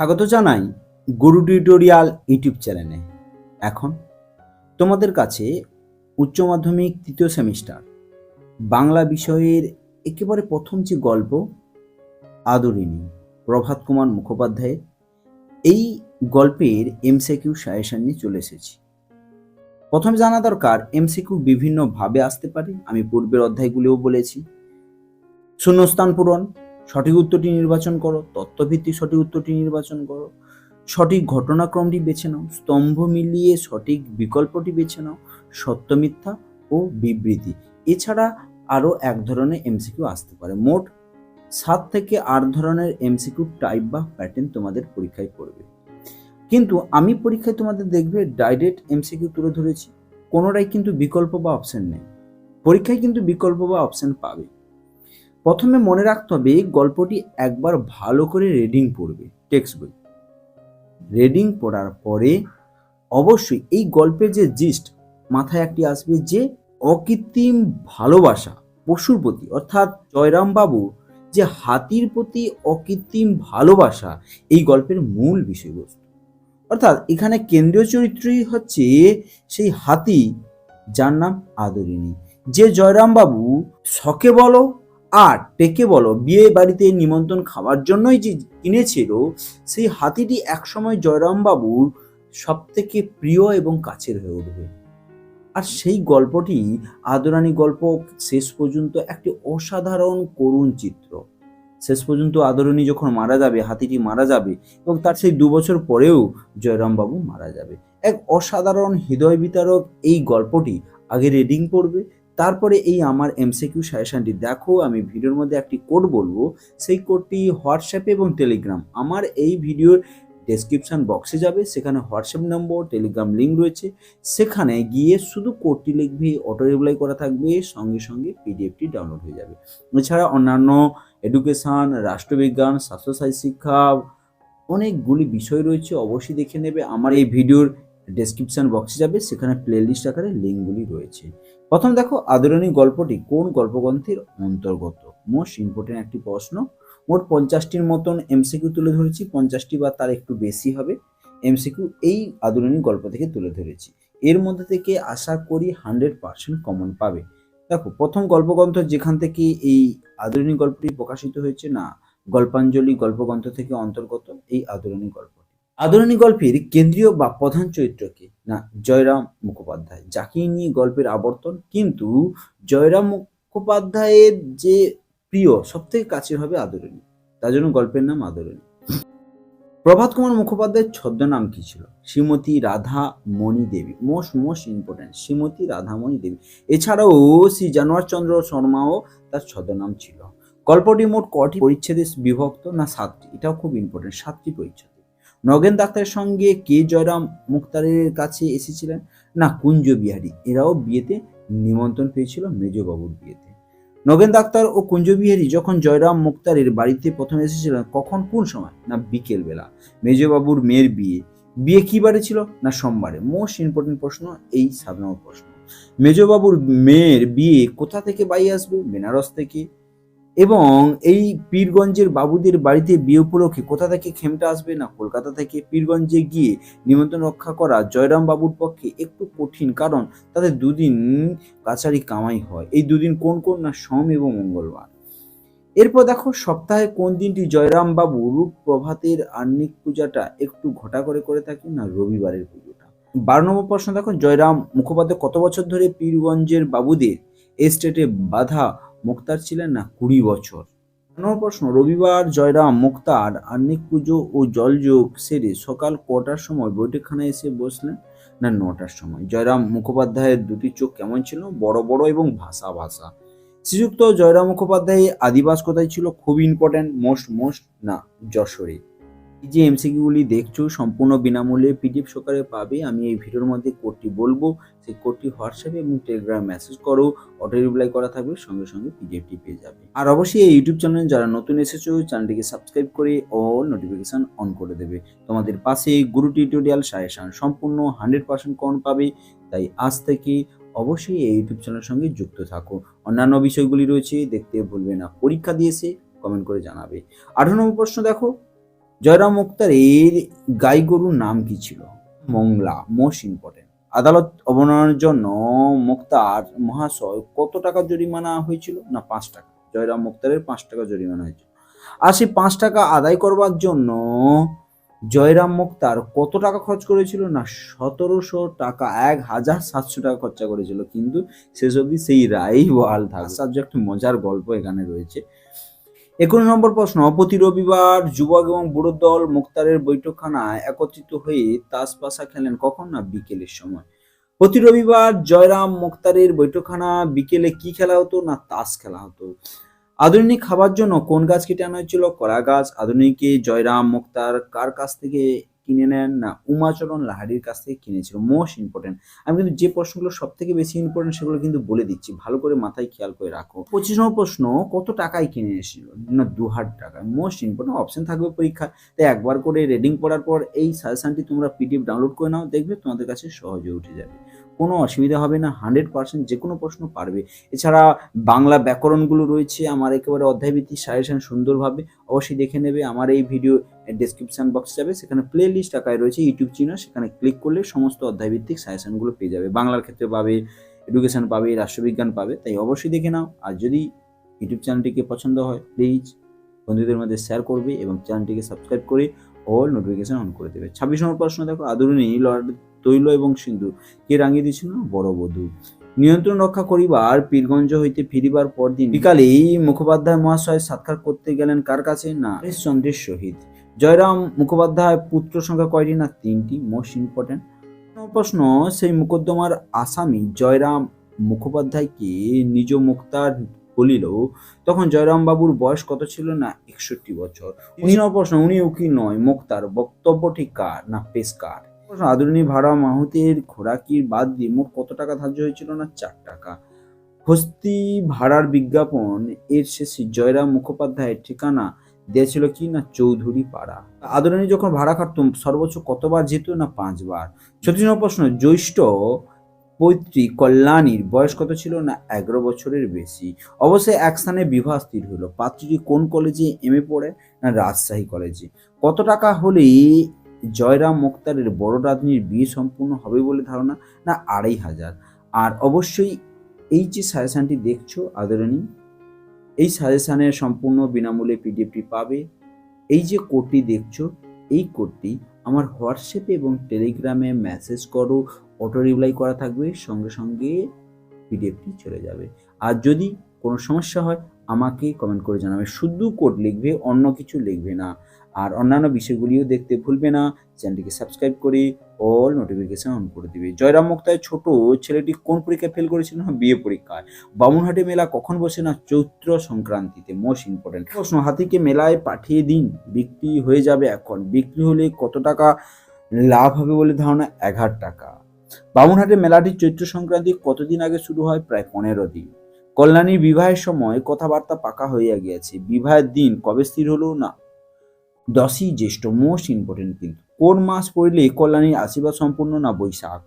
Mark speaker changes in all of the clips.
Speaker 1: স্বাগত জানাই গুরু tutorial YouTube চ্যানেলে। এখন তোমাদের কাছে উচ্চ মাধ্যমিক তৃতীয় সেমিস্টার বাংলা বিষয়ের একেবারে প্রথম যে গল্প, আদরিণী প্রভাত কুমার মুখোপাধ্যায়ের, এই গল্পের এমসিকিউ সাজেশন নিয়ে চলে এসেছি। প্রথমে জানা দরকার, এমসিকিউ বিভিন্নভাবে আসতে পারে, আমি পূর্বের অধ্যায়গুলিও বলেছি। শূন্যস্থান পূরণ সঠিক উত্তরটি নির্বাচন করো, তত্ত্বভিত্তিক সঠিক উত্তরটি নির্বাচন করো, সঠিক ঘটনাক্রমটি বেছে নাও, স্তম্ভ মিলিয়ে সঠিক বিকল্পটি বেছে নাও, সত্য মিথ্যা ও বিবৃতি। এছাড়া আরও এক ধরনের এমসিকিউ আসতে পারে। মোট সাত থেকে আট ধরনের এমসিকিউ টাইপ বা প্যাটার্ন তোমাদের পরীক্ষায় পড়বে। কিন্তু আমি পরীক্ষায় তোমাদের দেখবে ডাইরেক্ট এমসিকিউ তুলে ধরেছি, কোনোটাই কিন্তু বিকল্প বা অপশন নেই। পরীক্ষায় কিন্তু বিকল্প বা অপশন পাবে। প্রথমে মনে রাখতে হবে গল্পটি একবার ভালো করে রিডিং পড়বে টেক্সট বই রিডিং পড়ার পরে অবশ্যই এই গল্পের যে জিস্ট মাথায় একটি আসবে যে অকৃত্রিম ভালোবাসা, পশুর প্রতি অর্থাৎ জয়রাম বাবু যে হাতির প্রতি অকৃত্রিম ভালোবাসা, এই গল্পের মূল বিষয়বস্তু। অর্থাৎ এখানে কেন্দ্রীয় চরিত্রই হচ্ছে সেই হাতি, যার নাম আদরিণী। যে জয়রাম বাবু শখে বলো আর টেকে বলো, বিয়ে বাড়িতে নিমন্ত্রণ খাওয়ার জন্যই যে কিনেছিল, সেই হাতিটি একসময় জয়রাম বাবুর সব থেকে প্রিয় এবং কাছের হয়ে উঠবে। আর সেই গল্পটি আদরানি গল্প শেষ পর্যন্ত একটি অসাধারণ করুণ চিত্র। শেষ পর্যন্ত আদরণী যখন মারা যাবে, হাতিটি মারা যাবে এবং তার সেই দু বছর পরেও জয়রাম বাবু মারা যাবে। এক অসাধারণ হৃদয় বিতারক এই গল্পটি আগে রিডিং পড়বে তারপরে এই আমার এমসিকিউ সাজেশনটি দেখো আমি ভিডিওর মধ্যে একটি কোড বলব, সেই কোডটি হোয়াটসঅ্যাপে এবং টেলিগ্রাম আমার এই ভিডিওর ডেসক্রিপশন বক্সে যাবে, সেখানে হোয়াটসঅ্যাপ নম্বর টেলিগ্রাম লিঙ্ক রয়েছে। সেখানে গিয়ে শুধু কোডটি লিখবে অটো রিপ্লাই করা থাকবে, সঙ্গে সঙ্গে পিডিএফটি ডাউনলোড হয়ে যাবে। এছাড়া অন্যান্য এডুকেশন রাষ্ট্রবিজ্ঞান স্বাস্থ্যসাথী শিক্ষা, অনেকগুলি বিষয় রয়েছে, অবশ্যই দেখে নেবে। আমার এই ভিডিওর ডেসক্রিপশন বক্সে যাবে, সেখানে প্লেলিস্ট আকারে লিঙ্কগুলি রয়েছে। প্রথম দেখো, আদরণী গল্পটি কোন গল্পগ্রন্থের অন্তর্গত? মোস্ট ইম্পর্টেন্ট একটি প্রশ্ন। মোট পঞ্চাশটির মতন এমসিকিউ তুলে ধরেছি, পঞ্চাশটি বা তার একটু বেশি হবে। এমসিকিউ এই আদরণী গল্প থেকে তুলে ধরেছি। এর মধ্যে থেকে আশা করি হান্ড্রেড পার্সেন্ট কমন পাবে। দেখো, প্রথম গল্পগ্রন্থ যেখান থেকে এই আদরণী গল্পটি প্রকাশিত হয়েছে, না, গল্পাঞ্জলি গল্পগ্রন্থ থেকে অন্তর্গত, এই আদরণী গল্পটি আদরণী গল্পের কেন্দ্রীয় বা প্রধান চরিত্রকে না, জয়রাম মুখোপাধ্যায়। যাকে নিয়ে গল্পের আবর্তন, কিন্তু জয়রাম মুখোপাধ্যায়ের যে প্রিয় সব থেকে কাছের হবে আদরণী। তার জন্য গল্পের নাম আদরণী। প্রভাত কুমার মুখোপাধ্যায়ের ছদ্মনাম কি ছিল? Shrimati Radha Mani Devi. Most most important, Shrimati Radhamani Devi. এছাড়াও শ্রী জানোয়ার চন্দ্র শর্মাও তার ছদ্মনাম ছিল। গল্পটি মোট কটি পরিচ্ছেদে বিভক্ত না সাতটি? এটাও খুব ইম্পর্টেন্ট, সাতটি পরিচ্ছেদ। নগেন ডাক্তারের সঙ্গে কে জয়রাম মুক্তারের কাছে এসেছিলেন? না, কুঞ্জ বিহারী। এরাও বিয়েতে নিমন্ত্রণ পেয়েছিল মেজবাবুর বিয়েতে। নগেন ডাক্তার ও কুঞ্জ বিহারী যখন জয়রাম মুক্তারের বাড়িতে প্রথম এসেছিলেন, কখন, কোন সময়? না বিকেল বেলা মেজবাবুর মেয়ের বিয়ে। বিয়ে কি বারে ছিল? না, সোমবারে। মোস্ট ইম্পর্টেন্ট প্রশ্ন, এই নম্বর প্রশ্ন। মেজবাবুর মেয়ের বিয়ে কোথা থেকে বাই আসবে? বেনারস থেকে? এবং এই পীরগঞ্জের বাবুদের বাড়িতে বিয়ে উপলক্ষে কোথা থেকে খেমটা আসবে না? কলকাতা থেকে পীরগঞ্জে গিয়ে নিমন্ত্রণ রক্ষা করা জয়রাম বাবুর পক্ষে একটু কঠিন কারণ তাদের দুদিন কাছারি কামাই হয়। এই দুদিন কোন কোন না সোম এবং মঙ্গলবার। এরপর দেখো সপ্তাহে কোন দিনটি জয়রাম বাবুর প্রভাতের আর্নিক পূজাটা একটু ঘটা করে করে থাকে না রবিবারের পুজোটা? বারো নম্বর প্রশ্ন দেখো, জয়রাম মুখোপাধ্যায় কত বছর ধরে পীরগঞ্জের বাবুদের এস্টেটে বাধা মুক্তার ছিলেন না কুড়ি বছর। নম্বর প্রশ্ন, রবিবার জয়রাম মুক্তার আর্নিক পুজো ও জলযোগ সেরে সকাল কটার সময় বৈঠকখানায় এসে বসলেন? না, নটার সময়। জয়রাম মুখোপাধ্যায়ের দুটি চোখ কেমন ছিল? বড় বড় এবং ভাষা ভাষা। শ্রীযুক্ত জয়রাম মুখোপাধ্যায় আদিবাস কোথায় ছিল? খুব ইম্পর্ট্যান্ট মোস্ট মোস্ট না, যশোরে। যে এমসিকিউগুলি দেখছ, সম্পূর্ণ বিনামূল্যে পিডিএফ সহকারে পাবে। আমি এই ভিডিওর মধ্যে কোডটি বলব। সেই কোডটি হোয়াটসঅ্যাপে এবং টেলিগ্রাম মেসেজ করো। অটো রিপ্লাই করা থাকবে, সঙ্গে সঙ্গে পিডিএফটি পেয়ে যাবে। আর অবশ্যই এই ইউটিউব চ্যানেলে যারা নতুন এসেছ চ্যানেলটিকে সাবস্ক্রাইব করে অল নোটিফিকেশন অন করে দেবে। তোমাদের পাশে গুরু টিউটোরিয়াল সাজেশন সম্পূর্ণ হান্ড্রেড পার্সেন্ট কম পাবে। তাই আজ থেকে অবশ্যই এই ইউটিউব চ্যানেলের সঙ্গে যুক্ত থাকো। অন্যান্য বিষয়গুলি রয়েছে, দেখতে ভুলবে না। পরীক্ষা দিয়েছে কমেন্ট করে জানাবে। আঠারো নম্বর প্রশ্ন দেখো। জয়রাম মুক্তারের গাই গরুর নাম কি ছিল? মংলা মোস্ট ইম্পর্টেন্ট আদালত অবমাননার জন্য মুক্তার মহাশয় কত টাকা জরিমানা হয়েছিল? না, পাঁচ টাকা। জয়রাম মুক্তারের পাঁচ টাকা জরিমানা হয়েছিল। আর সেই পাঁচ টাকা আদায় করবার জন্য জয়রাম মুক্তার কত টাকা খরচ করেছিল? না, সতেরোশো টাকা, এক হাজার সাতশো টাকা খরচা করেছিল। কিন্তু শেষ অবধি সেই রায়ই বহাল থাকে সাবজেক্ট মজার গল্প এখানে রয়েছে। একুশ নম্বর প্রশ্ন, প্রতি রবিবার যুবক এবং বুড়ো দল মুক্তারের বৈঠকখানায় একত্রিত হয়ে তাস পাশা খেলেন কখন না বিকেলের সময়? প্রতি রবিবার জয়রাম মুক্তারের বৈঠকখানা বিকেলে কি খেলা হতো না তাস খেলা হতো? আধুনিক খাবার জন্য কোন গাছ কেটে আনা হয়েছিল কলা গাছ? আধুনিকে জয়রাম মুক্তার কার কাছ থেকে কিনে নেন না। উমাচরণ লাহারির কাছ থেকে কিনেছিল। মোস্ট ইম্পর্টেন্ট আমি কিন্তু যে প্রশ্নগুলো সব থেকে বেশি ইম্পর্টেন্ট সেগুলো কিন্তু বলে দিচ্ছি। ভালো করে মাথায় খেয়াল করে রাখো। পঁচিশ প্রশ্ন, কত টাকায় কিনে এসেছিল? না দু হাজার টাকা মোস্ট ইম্পর্টেন্ট অপশন থাকবে পরীক্ষা। তাই একবার করে রিডিং পড়ার পর এই সাজেশনটি তোমরা পিডিএফ ডাউনলোড করে নাও। দেখবে তোমাদের কাছে সহজে উঠে যাবে। কোনো অসুবিধা হবে না। হান্ড্রেড পার্সেন্ট যে কোনো প্রশ্ন পারবে। এছাড়া বাংলা ব্যাকরণগুলো রয়েছে। আমার একেবারে অধ্যায়ভিত্তিক সাজেশন সুন্দরভাবে অবশ্যই দেখে নেবে। আমার এই ভিডিও ডেসক্রিপশন বক্স যাবে, সেখানে প্লে লিস্ট আকারে রয়েছে ইউটিউব চ্যানেল সেখানে ক্লিক করলে সমস্ত অধ্যায়ভিত্তিক সাজেশনগুলো পেয়ে যাবে। বাংলার ক্ষেত্রে পাবে এডুকেশন পাবে, রাষ্ট্রবিজ্ঞান পাবে, তাই অবশ্যই দেখে নাও। আর যদি ইউটিউব চ্যানেলটিকে পছন্দ হয় প্লিজ বন্ধুদের মধ্যে শেয়ার করবে এবং চ্যানেলটিকে সাবস্ক্রাইব করে অল নোটিফিকেশন অন করে দেবে। ছাব্বিশ নম্বর প্রশ্ন দেখো আদরণী লর্ড তৈল এবং সিন্ধু, কে রাঙিয়ে দিয়েছিল? বড় বধূ। নিয়ন্ত্রণ রক্ষা করিবার পীরগঞ্জ হইতে ফিরিবার পরদিন বিকালেই মুখোপাধ্যায় মহাশয় সাক্ষাৎ করতে গেলেন কার কাছে? না চন্দ্রের সহিত। জয়রাম মুখোপাধ্যায় পুত্র সংখ্যা কয়টি না তিনটি? মোস্ট ইম্পর্টেন্ট প্রশ্ন? সেই মোকদ্দমার আসামি জয়রাম মুখোপাধ্যায়কে নিজ মুক্তার বলিল, তখন জয়রাম বাবুর বয়স কত ছিল না? একষট্টি বছর। উনি প্রশ্ন? উনি উকিল নয় মুক্তার বক্তব্য ঠিক কার না পেশকার প্রশ্ন, আদরণী ভাড়া মাহুতের খোরাকির বাদ দিয়ে মোট কত টাকা ধার্য হয়েছিল না? চার টাকা। হস্তি ভাড়ার বিজ্ঞাপন এর শেষে জয়রাম মুখোপাধ্যায়ের ঠিকানা দিয়েছিল কি না চৌধুরী পাড়া। আদরণী যখন ভাড়া খাটতো সর্বোচ্চ কতবার যেত না পাঁচবার? ছত্রিশ নম্বর প্রশ্ন, জ্যৈষ্ঠ পৈতৃ কল্যাণীর বয়স কত ছিল না এগারো বছরের বেশি? অবশ্যই এক স্থানে বিবাহ স্থির হলো। পাত্রটি কোন কলেজে এম এ পড়ে না রাজশাহী কলেজে? কত টাকা হলেই জয়রাম মুক্তারের বড় রাধনির বিয়ে সম্পূর্ণ হবে বলে ধারণা? না, আড়াই হাজার। আর অবশ্যই এই যে সাজেশানটি দেখছ, আদরণী? এই সাজেশানের সম্পূর্ণ বিনামূল্যে পিডিএফটি পাবে। এই যে কোডটি দেখছ, এই কোডটি আমার হোয়াটসঅ্যাপে এবং টেলিগ্রামে মেসেজ করো, অটো রিপ্লাই করা থাকবে, সঙ্গে সঙ্গে পিডিএফটি চলে যাবে। আর যদি কোনো সমস্যা হয়, আমাকে কমেন্ট করে জানাবে। শুধু কোড লিখবে, অন্য কিছু লিখবে না। আর অন্যান্য বিষয়গুলিও দেখতে ভুলবে না। চ্যানেলটিকে সাবস্ক্রাইব করে অল নোটিফিকেশন অন করে দিবে। জয়রাম মুক্তায় ছোট ছেলেটি কোন পরীক্ষায় ফেল করেছিল না? বিয়ে পরীক্ষায়। বামুনহাটে মেলা কখন বসে না? চৈত্র সংক্রান্তিতে। মোস্ট ইম্পর্টেন্ট প্রশ্ন, হাতিকে মেলায় পাঠিয়ে দিন। বিক্রি হয়ে যাবে এখন। বিক্রি হলে কত টাকা লাভ হবে বলে ধারণা? এগারো টাকা। বামুনহাটে মেলাটি চৈত্র সংক্রান্তি কতদিন আগে শুরু হয়? প্রায় পনেরো দিন। কল্যাণীর বিবাহের সময় কথাবার্তা পাকা হইয়া গিয়েছে। বিবাহের দিন কবে স্থির হলো না? দশই জ্যৈষ্ঠ। মোস্ট ইম্পর্টেন্ট কিন্তু। কোন মাস পড়লে কল্যাণীর আশীর্বাদ সম্পূর্ণ না বৈশাখ?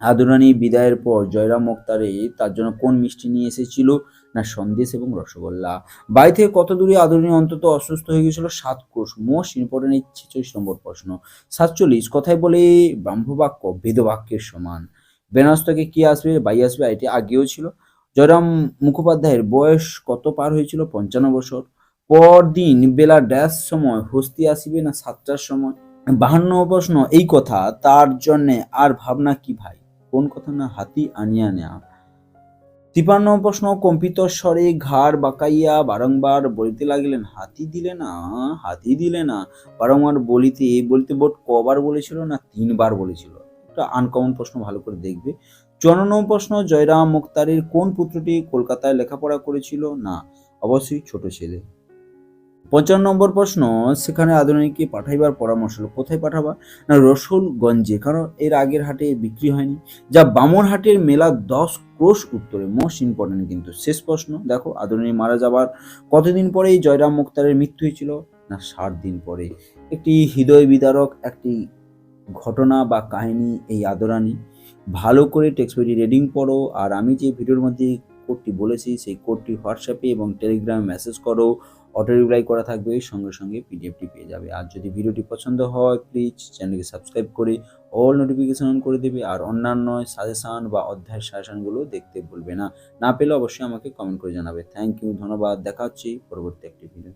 Speaker 1: আদরানী বিদায়ের পর জয়রাম মুক্তারে তার জন্য কোন মিষ্টি নিয়ে এসেছিল? না সন্দেশ এবং রসগোল্লা। বাড়ি থেকে কত দূরে আদরণী অন্তত অসুস্থ হয়ে গেছিল সাত কোষ। মোস্ট ইম্পর্টেন্ট এই ছেচল্লিশ নম্বর প্রশ্ন। সাতচল্লিশ, কথায় বলে ব্রাহ্মবাক্য, বেদবাক্যের সমান। বেনাস্তকে কি আসবে? বাই আসবে এটি আগেও ছিল। জয়রাম মুখোপাধ্যায়ের বয়স কত পার হয়েছিল? পঞ্চান্ন বছর। পরদিন বেলা ড্যাশ সময়, হস্তি আসিবে না সাতটার সময়? বাহান্ন প্রশ্ন, এই কথা, তার জন্যে আর ভাবনা কি ভাই? কোন কথা না হাতি আনিয়া নেয়া? তিপান্ন প্রশ্ন, কম্পিত স্বরে ঘাড় বাঁকাইয়া বারংবার বলিতে লাগিলেন, হাতি দিলে না, হাতি দিলে না। বারংবার বলিতে বলিতে বোট কবার বলেছিল না তিনবার বলেছিল? একটা আনকমন প্রশ্ন ভালো করে দেখবে। চুয়ান্ন প্রশ্ন, জয়রাম মুক্তারের কোন পুত্রটি কলকাতায় লেখাপড়া করেছিল? না, অবশ্যই ছোট ছেলে। পঞ্চান্ন নম্বর প্রশ্ন, সেখানে আধুনিককে পাঠাইবার পরামর্শ হলো কোথায় পাঠাবা? না রসুলগঞ্জে? কারণ এর আগের হাটে বিক্রি হয়নি। যা বামনহাটের মেলা দশ ক্রোশ উত্তরে। মোস্ট ইম্পর্টেন্ট কিন্তু। শেষ প্রশ্ন, দেখো আধুনিক মারা যাবার কতদিন পরেই জয়রাম মুক্তারের মৃত্যু হয়েছিল? না, ষাট দিন পরে। একটি হৃদয় বিদারক, একটি ঘটনা বা কাহিনী এই আদরানি। ভালো করে টেক্সট বইটি রিডিং পড়ো। আর আমি যে ভিডিওর মধ্যে কোডটি বলেছি, সেই কোডটি হোয়াটসঅ্যাপে এবং টেলিগ্রামে মেসেজ করো। অটো রিপ্লাই করা থাকবে সঙ্গে সঙ্গে পিডিএফটি পেয়ে যাবে। আর যদি ভিডিওটি পছন্দ হয় প্লিজ চ্যানেলকে সাবস্ক্রাইব করে অল নোটিফিকেশন অন করে দেবে, আর অন্যান্য সাজেশান বা অধ্যায়ের সাজেশানগুলো দেখতে ভুলবে না। না পেলে অবশ্যই আমাকে কমেন্ট করে জানাবে। থ্যাংক ইউ ধন্যবাদ, দেখা হচ্ছে পরবর্তী একটি ভিডিও